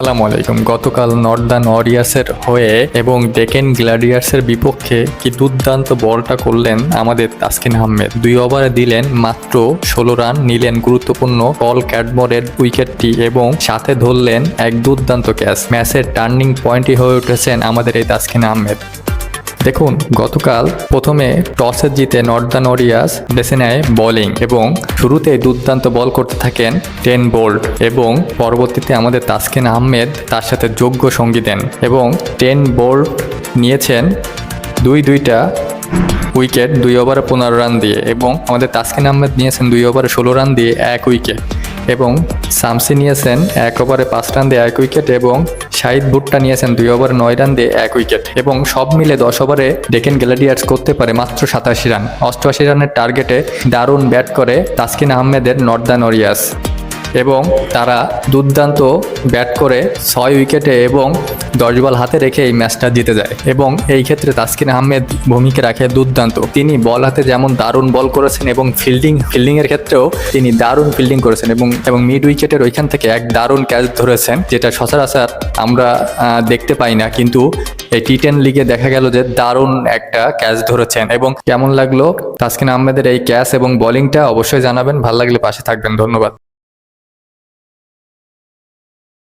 আসসালামু আলাইকুম। গতকাল নর্দান ওয়ারিয়ার্সের হয়ে এবং ডেকেন গ্ল্যাডিয়ার্সের বিপক্ষে কি দুর্দান্ত বলটা করলেন আমাদের তাসকিন আহমেদ। দুই ওভারে দিলেন মাত্র ষোলো রান, নিলেন গুরুত্বপূর্ণ পল ক্যাডমরের উইকেটটি এবং সাথে ধরলেন এক দুর্দান্ত ক্যাচ। ম্যাচের টার্নিং পয়েন্টই হয়ে উঠেছেন আমাদের এই তাসকিন আহমেদ। দেখুন, গতকাল প্রথমে টসে জিতে নর্দার্ন ওরিয়াস বেছে নেয় বোলিং এবং শুরুতেই দুর্দান্ত বল করতে থাকেন টেন বোল্ট এবং পরবর্তীতে আমাদের তাসকিন আহমেদ তার সাথে যোগ্য সঙ্গী দেন এবং টেন বোল্ট নিয়েছেন দুই দুইটা উইকেট, দুই ওভারে পনেরো রান দিয়ে এবং আমাদের তাসকিন আহমেদ নিয়েছেন দুই ওভারে ষোলো রান দিয়ে এক উইকেট। এবং সামসি নিয়েছেন এক ওভারে পাঁচ রান দিয়ে এক উইকেট এবং শাহিদ ভুট্টা নিয়েছেন দুই ওভারে নয় রান দিয়ে এক উইকেট এবং সব মিলে দশ ওভারে ডেকেন গ্যালাডিয়ার্স করতে পারে মাত্র সাতাশি রান। অষ্টআশি রানের টার্গেটে দারুণ ব্যাট করে তাসকিন আহমেদের নর্দার্ন ওরিয়াস এবং তারা দুর্দান্ত ব্যাট করে ছয় উইকেটে এবং দশ বল হাতে রেখে এই ম্যাচটা জিতে যায়। এবং এই ক্ষেত্রে তাসকিন আহমেদ ভূমিকা রাখে দুর্দান্ত। তিনি বল হাতে যেমন দারুণ বল করেছেন এবং ফিল্ডিং, ফিল্ডিংয়ের ক্ষেত্রেও তিনি দারুণ ফিল্ডিং করেছেন এবং এবং মিড উইকেটের ওইখান থেকে এক দারুণ ক্যাচ ধরেছেন, যেটা সচরাচর আমরা দেখতে পাই না। কিন্তু এই টি টেন লিগে দেখা গেল যে দারুণ একটা ক্যাচ ধরেছেন এবং কেমন লাগল তাসকিন আহমেদের এই ক্যাচ এবং বোলিংটা অবশ্যই জানাবেন। ভালো লাগলে পাশে থাকবেন। ধন্যবাদ।